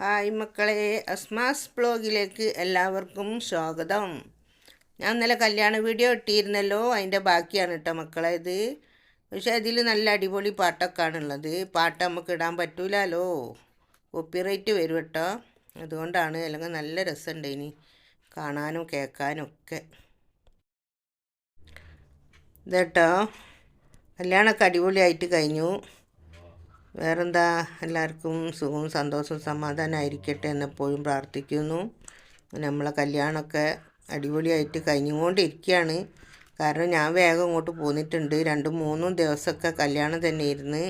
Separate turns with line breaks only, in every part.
Hi മക്കളെ അസ്മാസ് ബ്ലോഗിലേക്ക് എല്ലാവർക്കും സ്വാഗതം. ഞാൻ ഇന്നലെ കല്യാണ വീഡിയോ ഇട്ടിരുന്നല്ലോ അതിന്റെ ബാക്കിയാണ് കേട്ടോ മക്കളെ ഇത്. പക്ഷേ അതിൽ നല്ല അടിപൊളി പാട്ടൊക്കെ ആണുള്ളത് പാട്ട് നമുക്ക് ഇടാൻ പറ്റൂലല്ലോ കോപ്പിറൈറ്റ് വരും കേട്ടോ. അതുകൊണ്ടാണ് അല്ലെങ്കിൽ നല്ല രസമുണ്ട് ഇനി കാണാനും കേൾക്കാനും ഒക്കെ. ഇതേട്ടോ കല്യാണമൊക്കെ അടിപൊളിയായിട്ട് കഴിഞ്ഞു. വേറെന്താ? എല്ലാവർക്കും സുഖവും സന്തോഷവും സമാധാനമായിരിക്കട്ടെ എന്നെപ്പോഴും പ്രാർത്ഥിക്കുന്നു. നമ്മളെ കല്യാണമൊക്കെ അടിപൊളിയായിട്ട് കഴിഞ്ഞുകൊണ്ടിരിക്കുകയാണ്. കാരണം ഞാൻ വേഗം ഇങ്ങോട്ട് പോന്നിട്ടുണ്ട്. രണ്ടും മൂന്നും ദിവസമൊക്കെ കല്യാണം തന്നെ ഇരുന്ന്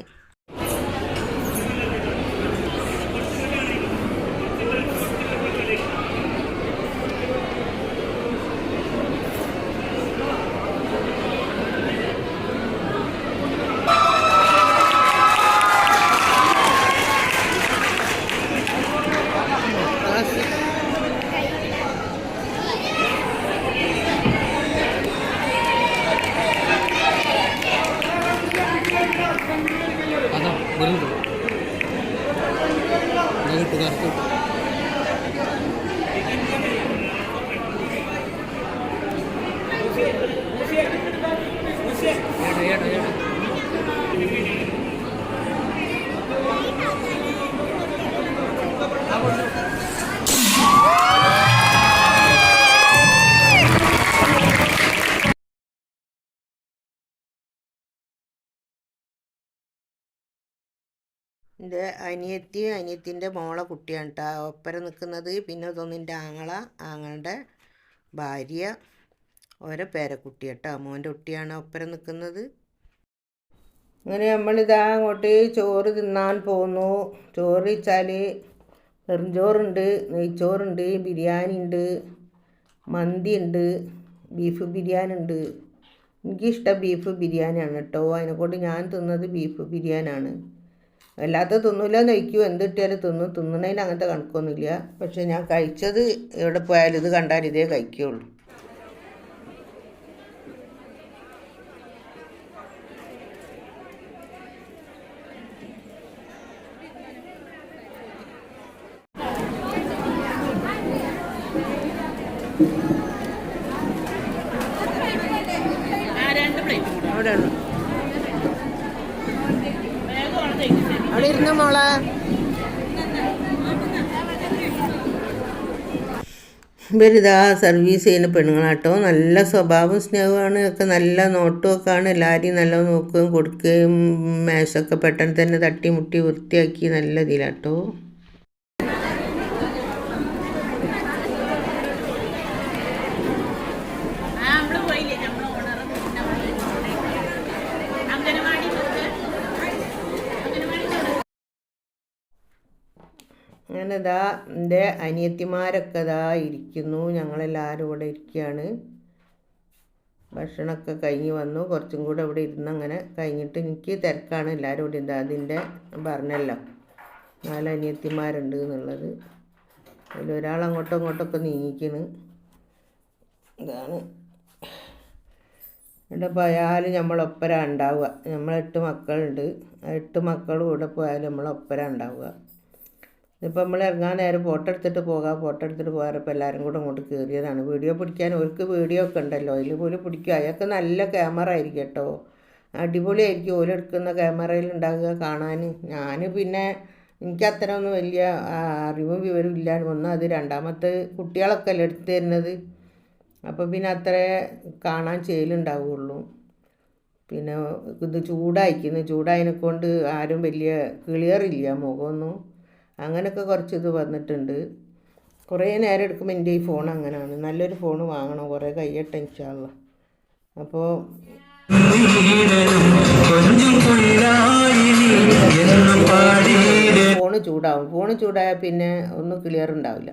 Burung tuh. Ini tukar tuh. Yeah, yeah.
എന്റെ അനിയത്തി അനിയത്തിന്റെ മോളെ കുട്ടിയാണ് കേട്ടോ ഒപ്പര നിൽക്കുന്നത് പിന്നെ അതൊന്നിന്റെ ആങ്ങള ആങ്ങളുടെ ഭാര്യ ഓരോ പേരക്കുട്ടി കേട്ടോ മോന്റെ കുട്ടിയാണ് ഒപ്പര നിൽക്കുന്നത് അങ്ങനെ നമ്മളിതാ അങ്ങോട്ട് ചോറ് തിന്നാൻ പോന്നു. ചോറ് വെച്ചാൽ വെറുംചോറുണ്ട് നെയ്ച്ചോറുണ്ട് ബിരിയാണി ഉണ്ട് മന്തി ഉണ്ട് ബീഫ് ബിരിയാണി ഉണ്ട് എനിക്കിഷ്ടം ബീഫ് ബിരിയാണിയാണ് കേട്ടോ അതിനെക്കൊണ്ട് ഞാൻ തിന്നത് ബീഫ് ബിരിയാണിയാണ്. അല്ലാത്ത തിന്നില്ല നയിക്കും എന്ത് കിട്ടിയാലും തിന്നും. തിന്നണതിന് അങ്ങനത്തെ കണക്കൊന്നുമില്ല. പക്ഷെ ഞാൻ കഴിച്ചത് എവിടെ പോയാലും ഇത് കണ്ടാൽ ഇതേ കഴിക്കുകയുള്ളൂ അവിടെ ഉള്ളു ഇരുന്ന മോളെ. ഇവരിതാ സർവീസ് ചെയ്യുന്ന പെണ്ണുങ്ങളാട്ടോ. നല്ല സ്വഭാവം സ്നേഹമാണ് ഒക്കെ നല്ല നോട്ടമൊക്കെയാണ്. എല്ലാവരെയും നല്ല നോക്കുകയും കൊടുക്കുകയും മേശൊക്കെ പെട്ടെന്ന് തന്നെ തട്ടി മുട്ടി വൃത്തിയാക്കി നല്ല ഇതിലാട്ടോ. അങ്ങനെ ഇതാ എന്റെ അനിയത്തിമാരൊക്കെ ഇതാ ഇരിക്കുന്നു. ഞങ്ങളെല്ലാവരും ഇവിടെ ഇരിക്കുകയാണ്. ഭക്ഷണമൊക്കെ കഴിഞ്ഞ് വന്നു. കുറച്ചും കൂടെ ഇവിടെ ഇരുന്ന് അങ്ങനെ കഴിഞ്ഞിട്ട് എനിക്ക് തിരക്കാണ്. എല്ലാവരും ഇവിടെ ഇതാ അതിന്റെ പറഞ്ഞല്ലോ. നാല് അനിയത്തിമാരുണ്ട് എന്നുള്ളത്. അതിലൊരാൾ അങ്ങോട്ടും ഇങ്ങോട്ടൊക്കെ നീങ്ങിക്കണ്. ഇതാണ്. ഇവിടെ പോയാലും നമ്മളൊപ്പരാണ് ഉണ്ടാവുക. നമ്മളെട്ട് മക്കളുണ്ട്. ആ എട്ട് മക്കളും ഇവിടെ പോയാലും നമ്മളൊപ്പരാണ് ഉണ്ടാവുക. ഇതിപ്പോൾ നമ്മൾ ഇറങ്ങാൻ നേരം ഫോട്ടോ എടുത്തിട്ട് പോകാം. ഫോട്ടോ എടുത്തിട്ട് പോകാറപ്പോൾ എല്ലാവരും കൂടെ അങ്ങോട്ട് കയറിയതാണ്. വീഡിയോ പിടിക്കാൻ അവർക്ക് വീഡിയോ ഒക്കെ ഉണ്ടല്ലോ. അതിൽ പോലും പിടിക്കുക. അതൊക്കെ നല്ല ക്യാമറ ആയിരിക്കും കേട്ടോ. അടിപൊളിയായിരിക്കും ഓലെടുക്കുന്ന ക്യാമറയിൽ ഉണ്ടാകുക കാണാൻ. ഞാൻ പിന്നെ എനിക്ക് അത്ര ഒന്നും വലിയ അറിവും വിവരവും ഇല്ല ഒന്ന് അത് രണ്ടാമത്തെ കുട്ടികളൊക്കെ അല്ലേ എടുത്തു തരുന്നത്. അപ്പോൾ പിന്നെ അത്രേ കാണാൻ ചെയ്യലുണ്ടാവുള്ളൂ പിന്നെ ഇത് ചൂടായിക്കുന്നു. ചൂടായതിനെ കൊണ്ട് ആരും വലിയ ക്ലിയർ ഇല്ല മുഖമൊന്നും. അങ്ങനെയൊക്കെ കുറച്ച് വന്നിട്ടുണ്ട്. കുറേ നേരം എടുക്കുമ്പോൾ എന്റെ ഈ ഫോൺ അങ്ങനെയാണ് നല്ലൊരു ഫോൺ വാങ്ങണം. കുറേ കയ്യട്ടെ ഇൻഷാള്ള അപ്പോൾ ഫോണ് ചൂടാവും. ഫോണ് ചൂടായാൽ പിന്നെ ഒന്നും ക്ലിയർ ഉണ്ടാവില്ല.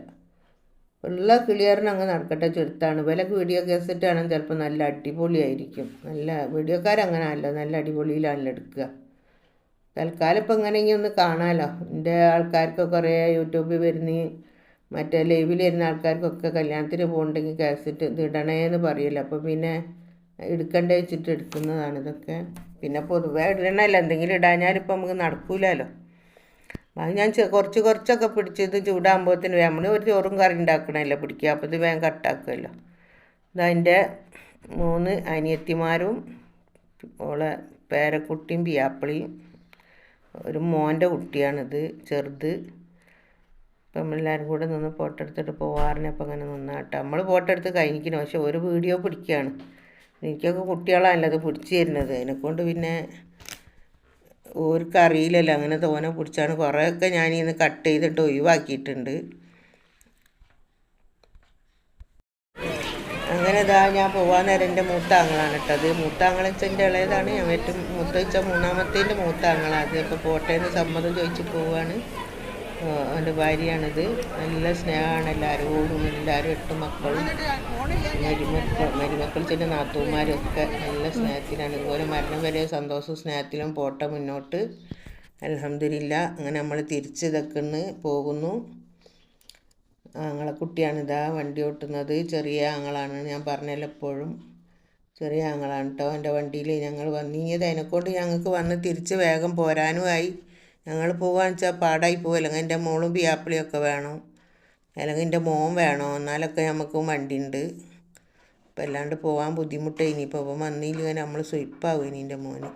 ഉള്ള ക്ലിയറിന് അങ്ങ് നടക്കട്ടെ ചെറുത്താണ്. വിലക്ക് വീഡിയോ കേസറ്റ് ആണെങ്കിൽ ചിലപ്പോൾ നല്ല അടിപൊളിയായിരിക്കും. നല്ല വീഡിയോക്കാരങ്ങനെ അല്ല നല്ല അടിപൊളിയിലാണല്ലോ എടുക്കുക. തൽക്കാലം ഇപ്പം എങ്ങനെയെങ്കിലും ഒന്ന് കാണാമല്ലോ എന്റെ ആൾക്കാർക്ക് കുറേ യൂട്യൂബിൽ വരുന്ന മറ്റേ ലൈവിൽ വരുന്ന ആൾക്കാർക്കൊക്കെ കല്യാണത്തിന് പോകുന്നുണ്ടെങ്കിൽ കാസറ്റ് ഇത് ഇടണേന്ന് പറയില്ല. അപ്പോൾ പിന്നെ എടുക്കണ്ടേ വെച്ചിട്ട് എടുക്കുന്നതാണ് ഇതൊക്കെ. പിന്നെ പൊതുവെ ഇടണമല്ലോ. എന്തെങ്കിലും ഇടാഞ്ഞാലിപ്പോൾ നമുക്ക് നടക്കൂലല്ലോ. അത് ഞാൻ കുറച്ച് കുറച്ചൊക്കെ പിടിച്ചത് ചൂടാകുമ്പോഴത്തേന് നമ്മൾ ഒരു ചോറും കറി ഉണ്ടാക്കണമല്ലോ പിടിക്കുക. അപ്പോൾ ഇത് വേഗം കട്ടാക്കുമല്ലോ ഇതതിന്റെ മൂന്ന് അനിയത്തിമാരും ഓളെ പേരക്കുട്ടിയും പിയാപ്പിളിയും ഒരു മോന്റെ കുട്ടിയാണിത് ചെറുത്. ഇപ്പം നമ്മളെല്ലാവരും കൂടെ നിന്ന് ഫോട്ടോ എടുത്തിട്ട് പോവാറിനപ്പം അങ്ങനെ നിന്നാട്ടെ നമ്മൾ ഫോട്ടോ എടുത്ത് കഴിഞ്ഞിരിക്കുന്നു. പക്ഷെ ഒരു വീഡിയോ പിടിക്കുകയാണ്. എനിക്കൊക്കെ കുട്ടികളാണല്ലോ അത് പിടിച്ചു തരുന്നത്. അതിനെക്കൊണ്ട് പിന്നെ ഓർക്ക് അറിയില്ലല്ലോ അങ്ങനെ തോനെ പിടിച്ചാണ്. കുറേയൊക്കെ ഞാനിന്ന് കട്ട് ചെയ്തിട്ട് ഒഴിവാക്കിയിട്ടുണ്ട്. അങ്ങനെ ഇതാ ഞാൻ പോവാൻ നേരം എന്റെ മൂത്താങ്ങളാണ് ഇട്ടത് മൂത്താങ്ങളച്ചന്റെ ഇളയതാണ്. ഞാൻ ഏറ്റവും മൂത്ത വെച്ചാൽ മൂന്നാമത്തേന്റെ മൂത്താങ്ങളാണ് അത് ഇപ്പോൾ പോട്ടേന്ന് സമ്മതം ചോദിച്ച് പോവാണ്. അവന്റെ ഭാര്യയാണിത്. നല്ല സ്നേഹമാണ് എല്ലാവരോടും എല്ലാവരും എട്ട് മക്കളും. മരുമക്കൾ മരുമക്കൾ ചെന്ന നാത്തൂമാരൊക്കെ നല്ല സ്നേഹത്തിലാണ്. ഇതുപോലെ മരണം വരെ സന്തോഷവും സ്നേഹത്തിലും പോട്ട മുന്നോട്ട്. അലഹമില്ല അങ്ങനെ നമ്മൾ തിരിച്ച് ഇതൊക്കെ പോകുന്നു. ആങ്ങളെ കുട്ടിയാണ് ഇതാ വണ്ടി ഓട്ടുന്നത്. ചെറിയ ആങ്ങളാണ് ഞാൻ പറഞ്ഞല്ലോ എപ്പോഴും. ചെറിയ ആങ്ങളാണ് കേട്ടോ എന്റെ വണ്ടിയിൽ ഞങ്ങൾ വന്നിങ്ങിയത് അതിനെക്കൊണ്ട് ഞങ്ങൾക്ക് വന്ന് തിരിച്ച് വേഗം പോരാനുമായി ഞങ്ങൾ പോകാന്ന് വെച്ചാൽ പാടായി പോകും അല്ലെങ്കിൽ എന്റെ മോളും പിയാപ്പിളിയൊക്കെ വേണം. അല്ലെങ്കിൽ എന്റെ മോൻ വേണോ. എന്നാലൊക്കെ നമുക്ക് വണ്ടി ഉണ്ട് അപ്പം അല്ലാണ്ട് പോകാൻ ബുദ്ധിമുട്ടായി ഇനിയിപ്പോൾ അപ്പം വന്നില്ല നമ്മൾ സ്വയിപ്പാവും ഇനി എന്റെ മോന്.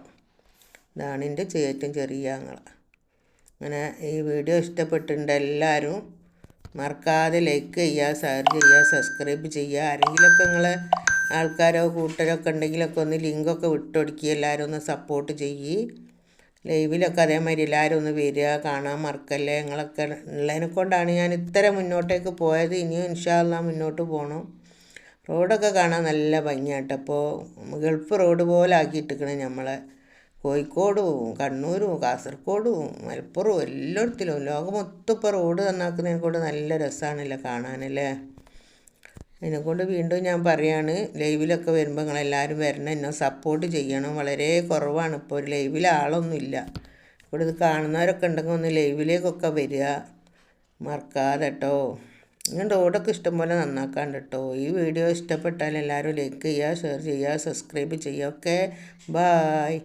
ഇതാണ് എന്റെ ഏറ്റവും ചെറിയ ആങ്ങള. അങ്ങനെ ഈ വീഡിയോ ഇഷ്ടപ്പെട്ടിട്ടുണ്ട് എല്ലാവരും. മറക്കാതെ ലൈക്ക് ചെയ്യുക ഷെയർ ചെയ്യുക സബ്സ്ക്രൈബ് ചെയ്യുക. ആരെങ്കിലുമൊക്കെ നിങ്ങളെ ആൾക്കാരോ കൂട്ടരൊക്കെ ഉണ്ടെങ്കിലൊക്കെ ഒന്ന് ലിങ്കൊക്കെ വിട്ടൊടുക്കുക എല്ലാവരും ഒന്ന് സപ്പോർട്ട് ചെയ്യ്. ലൈവിലൊക്കെ അതേമാതിരി എല്ലാവരും ഒന്ന് വരിക കാണാൻ മറക്കല്ലേ? നിങ്ങളൊക്കെ ഉള്ളതിനെ കൊണ്ടാണ് ഞാൻ ഇത്ര മുന്നോട്ടേക്ക് പോയത്. ഇനിയും ഇൻഷാല്ല മുന്നോട്ട് പോകണം റോഡൊക്കെ കാണാൻ നല്ല ഭംഗിയാട്ടപ്പോൾ ഗൾഫ് റോഡ് പോലെ ആക്കിയിട്ടിരിക്കണേ നമ്മളെ കോഴിക്കോടും കണ്ണൂരും കാസർഗോഡും മലപ്പുറവും എല്ലായിടത്തിലും. ലോകം മൊത്തം ഇപ്പോൾ റോഡ് നന്നാക്കുന്നതിനെ കൊണ്ട് നല്ല രസമാണല്ലോ കാണാനല്ലേ. അതിനെക്കൊണ്ട് വീണ്ടും ഞാൻ പറയാണ് ലൈവിലൊക്കെ വരുമ്പോൾ നിങ്ങളെല്ലാവരും വരണം എന്നെ സപ്പോർട്ട് ചെയ്യണം. വളരെ കുറവാണ് ഇപ്പോൾ ഒരു ലൈവിൽ ആളൊന്നുമില്ല. ഇവിടെ ഇത് കാണുന്നവരൊക്കെ ഉണ്ടെങ്കിൽ ഒന്ന് ലൈവിലേക്കൊക്കെ വരിക. മറക്കാതെ കേട്ടോ ഞാൻ റോഡൊക്കെ ഇഷ്ടംപോലെ നന്നാക്കാണ്ട് കേട്ടോ ഈ വീഡിയോ ഇഷ്ടപ്പെട്ടാൽ എല്ലാവരും ലൈക്ക് ചെയ്യുക ഷെയർ ചെയ്യുക സബ്സ്ക്രൈബ് ചെയ്യുക. Okay bye